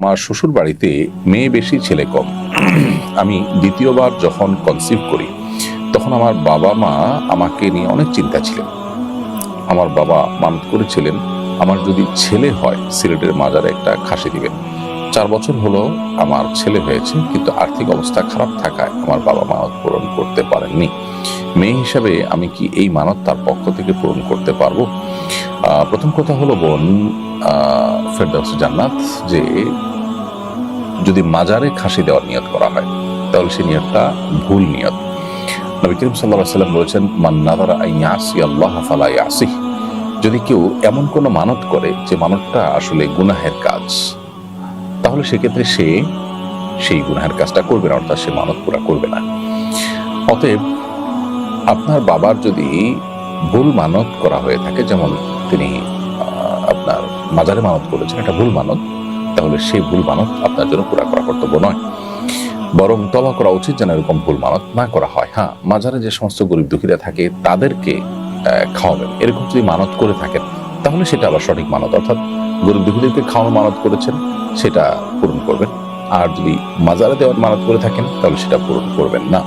আমার শ্বশুর বাড়িতে মেয়ে বেশি ছেলে কম। আমি দ্বিতীয়বার যখন কনসিভ করি, তখন আমার বাবা মা আমাকে নিয়ে অনেক চিন্তা ছিলেন। আমার বাবা মানত করেছিলেন, আমার যদি ছেলে হয়, সিলেটের মাজারে একটা খাসি দিবেন। চার বছর হলো আমার ছেলে হয়েছে, কিন্তু আর্থিক অবস্থা খারাপ থাকায় আমার বাবা মানত পূরণ করতে পারেননি। মেয়ে হিসাবে আমি কি এই মানত তার পক্ষ থেকে পূরণ করতে পারব? প্রথম কথা হলো বোন ফেরদাউস জান্নাত যে যদি মাজারে খাসি দেওয়ার নিয়ত করা হয়, তাহলে সেই নিয়তটা ভুল নিয়ত। নবী করিম সাল্লাহ সাল্লাম বলেছেন, মান নাদারা আই ইয়াসি আল্লাহ ফালা ইয়াসিহ। যদি কেউ এমন কোনো মানত করে যে মানতটা আসলে গুনাহের কাজ, তাহলে সেক্ষেত্রে সে সেই গুনাহের কাজটা করবে না, অর্থাৎ সে মানত পুরা করবে না। অতএব আপনার বাবার যদি ভুল মানত করা হয়ে থাকে, যেমন তিনি আপনার মাজারে মানত করেছেন, এটা ভুল মানত তাহলে সেই ভুল মানত আপনার জন্য পুরা করা কর্তব্য নয়। বরং তবা করা উচিত যেন এরকম ভুল মানত না করা হয়। হ্যাঁ মাজারে যে সমস্ত গরিব দুঃখীরা থাকে, তাদেরকে খাওয়াবেন। এরকম যদি মানত করে থাকেন, তাহলে সেটা আবার সঠিক মানত। অর্থাৎ গরিব দুঃখীদেরকে খাওয়ানো মানত করেছেন, সেটা পূরণ করবেন। আর যদি মাজারে দেওয়ার মানত করে থাকেন, তাহলে সেটা পূরণ করবেন না।